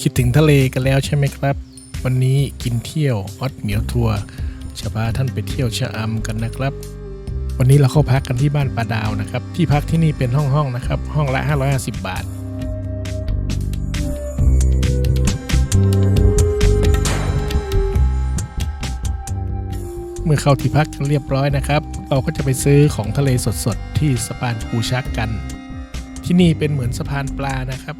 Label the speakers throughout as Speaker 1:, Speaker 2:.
Speaker 1: คิดถึงทะเลกันแล้วใช่ไหมครับ วันนี้กินเที่ยวออดเหมียวทัวร์จะพาท่านไปเที่ยวชะอำกันนะครับ วันนี้เราเข้าพักกันที่บ้านปลาดาวนะครับ ที่พักที่นี่เป็นห้องๆนะครับ ห้องละ 550 บาท เมื่อเข้าที่พักกันเรียบร้อยนะครับ เราก็จะไปซื้อของทะเลสดๆ ที่สะพานปูชักกัน ที่นี่เป็นเหมือนสะพานปลานะครับ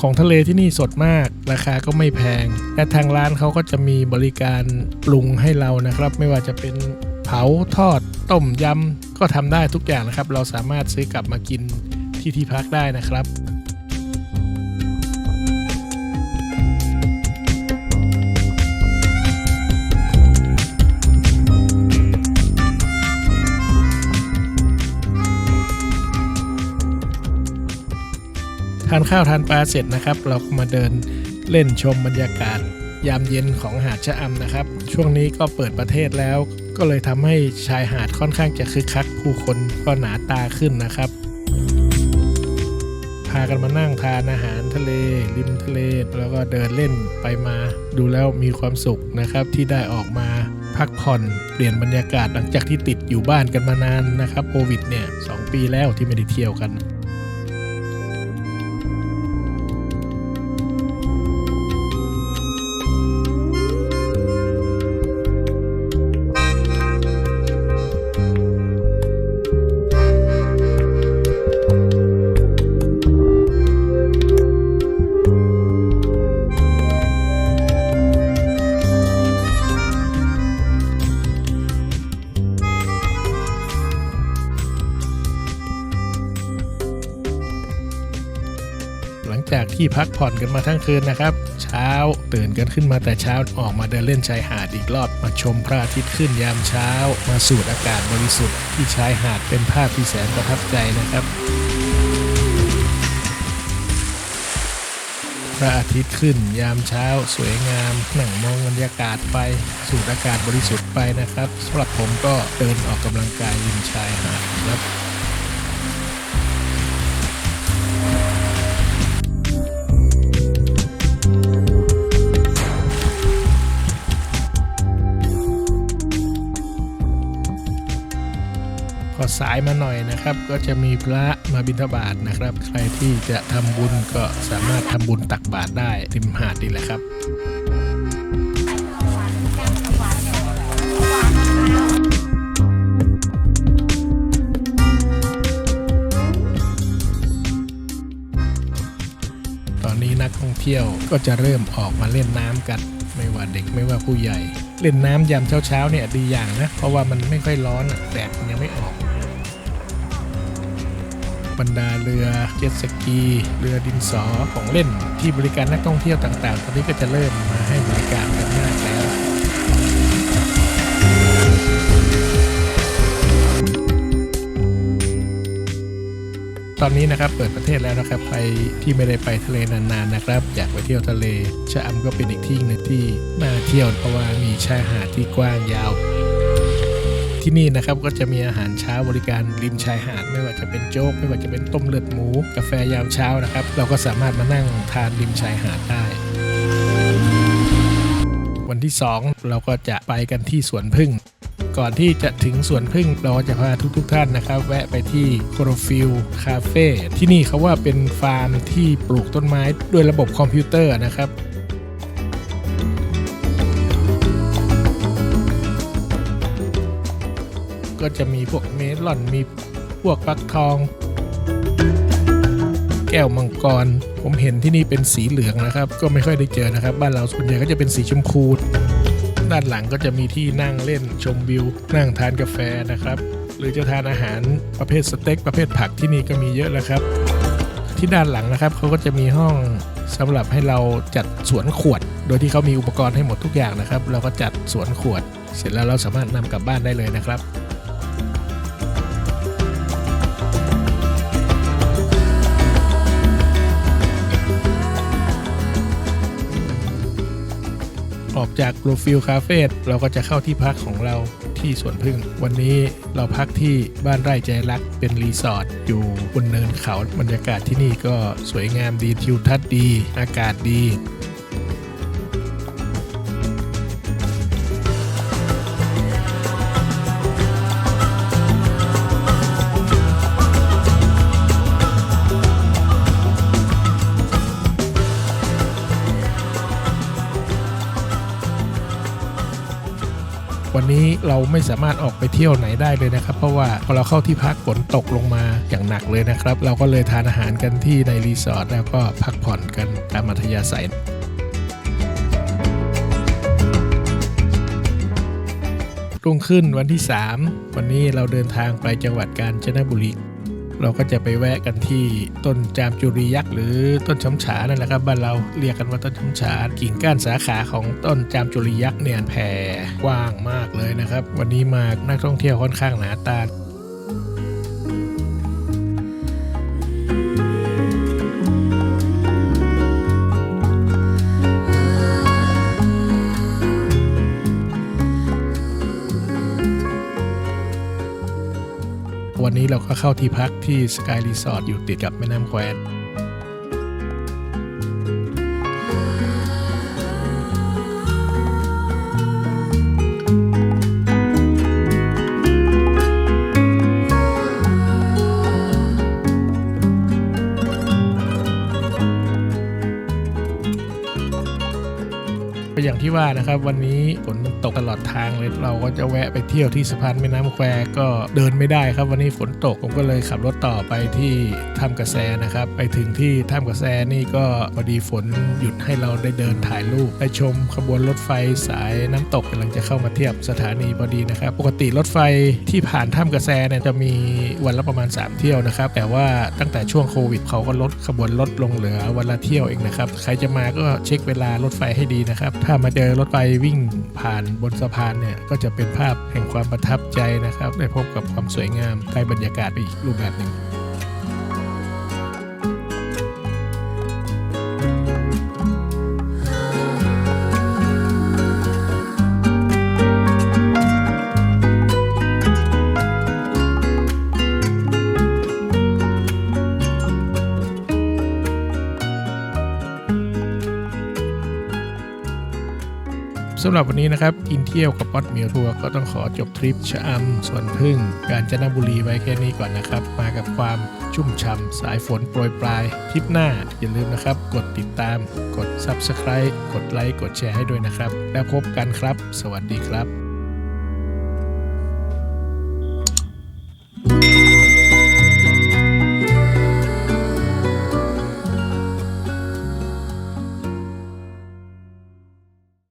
Speaker 1: ของทะเลที่นี่สดมาก ราคาก็ไม่แพง และทางร้านเขาก็จะมีบริการปรุงให้เรานะครับ ไม่ว่าจะเป็นเผาทอด ต้มยำก็ทำได้ทุกอย่างนะครับ เราสามารถซื้อกลับมากินที่ที่พักได้นะครับ ทานข้าวทานปลาเสร็จนะครับ เราก็มาเดินเล่นชมบรรยากาศยามเย็นของหาดชะอำนะครับ ช่วงนี้ก็เปิดประเทศแล้ว ก็เลยทำให้ชายหาดค่อนข้างจะคึกคักผู้คนก็หนาตาขึ้นนะครับ พากันมานั่งทานอาหารทะเล ริมทะเล แล้วก็เดินเล่นไปมา ดูแล้วมีความสุขนะครับที่ได้ออกมาพักผ่อนเปลี่ยนบรรยากาศหลังจากที่ติดอยู่บ้านกันมานานนะครับโควิดเนี่ยสองปีแล้วที่ไม่ได้เที่ยวกัน จากที่พักผ่อนกันมาทั้งคืนนะครับ เช้าตื่นกันขึ้นมาแต่เช้าออกมาเดินเล่นชายหาดอีกรอบมาชมพระอาทิตย์ขึ้นยามเช้า มาสูดอากาศบริสุทธิ์ที่ชายหาดเป็นภาพที่แสนประทับใจนะครับพระอาทิตย์ขึ้นยามเช้า สวยงามหนังมองบรรยากาศไป สูดอากาศบริสุทธิ์ไปนะครับสำหรับผมก็เดินออกกำลังกายริมชายหาดครับ สายมาหน่อยนะครับ ก็จะมีพระมาบิณฑบาตนะครับ ใครที่จะทำบุญก็สามารถทำบุญตักบาตรได้ริมหาดนี่แหละครับตอนนี้นักท่องเที่ยวก็จะเริ่มออกมาเล่นน้ำกัน ไม่ว่าเด็กไม่ว่าผู้ใหญ่ เล่นน้ำยามเช้าๆเนี่ยดีอย่างนะ เพราะว่ามันไม่ค่อยร้อนแดดยังไม่ออก บรรดาเรือเจ็ตสกี เรือดินสอของเล่นที่บริการนักท่องเที่ยวต่างๆ ตอนนี้ก็จะเริ่มมาให้บริการกันมากแล้วตอนนี้นะครับเปิดประเทศแล้วนะครับใครที่ไม่ได้ไปทะเลนานๆนะครับ อยากไปเที่ยวทะเลชะอำก็เป็นอีกที่หนึงที่น่าเที่ยวเพราะว่ามีชายหาดที่กว้างยาว ที่นี่นะครับก็จะมีอาหารเช้าบริการริมชายหาด ไม่ว่าจะเป็นโจ๊ก ไม่ว่าจะเป็นต้มเลือดหมู กาแฟยามเช้านะครับ เราก็สามารถมานั่งทานริมชายหาดได้วันที่ 2 เราก็จะไปกันที่สวนพึ่ง ก่อนที่จะถึงสวนพึ่งเราจะพาทุกๆทท่านนะครับ แวะไปที่โครฟิลคาเฟ่ที่นี่เขาว่าเป็นฟาร์มที่ปลูกต้นไม้ด้วยระบบคอมพิวเตอร์นะครับ ก็จะมีพวกเมลอนมีพวกฟักทอง แก้วมังกร ผมเห็นที่นี่เป็นสีเหลืองนะครับ ก็ไม่ค่อยได้เจอนะครับ บ้านเราส่วนใหญ่ก็จะเป็นสีชมพูด้านหลังก็จะมีที่นั่งเล่นชมวิว นั่งทานกาแฟนะครับ หรือจะทานอาหารประเภทสเต็กประเภทผักที่นี่ก็มีเยอะแล้วครับ ที่ด้านหลังนะครับเขาก็จะมีห้องสำหรับให้เราจัดสวนขวด โดยที่เขามีอุปกรณ์ให้หมดทุกอย่างนะครับ เราก็จัดสวนขวด เสร็จแล้วเราสามารถนำกลับบ้านได้เลยนะครับ ออกจาก Blue Field Cafe เราก็จะเข้าที่พักของเราที่สวนพึ่ง วันนี้เราพักที่บ้านไร่ใจรักเป็นรีสอร์ทอยู่บนเนินเขาบรรยากาศที่นี่ก็สวยงามดีทิวทัศน์ดี อากาศดี วันนี้เราไม่สามารถออกไปเที่ยวไหนได้เลยนะครับ เพราะว่าพอเราเข้าที่พักฝนตกลงมาอย่างหนักเลยนะครับ เราก็เลยทานอาหารกันที่ในรีสอร์ทแล้วก็พักผ่อนกันตามอัธยาศัยรุ่งขึ้นวันที่ 3 วันนี้เราเดินทางไปจังหวัดกาญจนบุรี เราก็จะไปแวะกันที่ต้นจามจุรียักษ์หรือต้นช้ำฉานั่นแหละครับบ้านเราเรียกกันว่าต้นช้ำฉากิ่งก้านสาขาของต้นจามจุรียักษ์เนี่ยแผ่กว้างมากเลยนะครับ วันนี้มานักท่องเที่ยวค่อนข้างหนาตา วันนี้เราก็เข้าที่พักที่สกายรีสอร์ทอยู่ติดกับแม่น้ำแคว อย่างที่ว่านะครับ วันนี้ฝนมันตกตลอดทางเลยเราก็จะแวะไปเที่ยวที่สะพานแม่น้ำแควก็เดินไม่ได้ครับ วันนี้ฝนตกผมก็เลยขับรถต่อไปที่ถ้ำกระแสนะครับ ไปถึงที่ถ้ำกระแสนี่ก็พอดีฝนหยุดให้เราได้เดินถ่ายรูปได้ชมขบวนรถไฟสายน้ำตกกำลังจะเข้ามาเทียบสถานีพอดีนะครับ ปกติรถไฟที่ผ่านถ้ำกระแสเนี่ยจะมีวันละประมาณ 3 เที่ยวนะครับ แต่ว่าตั้งแต่ช่วงโควิดเขาก็ลดขบวนลดลงเหลือวันละเที่ยวเองนะครับ ใครจะมาก็เช็คเวลารถไฟให้ดีนะครับถ้ามาเจอรถไฟวิ่งผ่านบนสะพานเนี่ย ก็จะเป็นภาพแห่งความประทับใจนะครับ ได้พบกับความสวยงามได้บรรยากาศไปอีกรูปแบบหนึ่ง สำหรับวันนี้นะครับ กินเที่ยวกับป๊อตเมียวทัวร์ก็ต้องขอจบทริปชะอำสวนพึ่ง กาญจนบุรีไว้แค่นี้ก่อนนะครับ มากับความชุ่มฉ่ำสายฝนโปรยปลายทริปหน้า อย่าลืมนะครับ กดติดตาม กด Subscribe กดไลค์กดแชร์ให้ด้วยนะครับ แล้วพบกันครับ สวัสดีครับ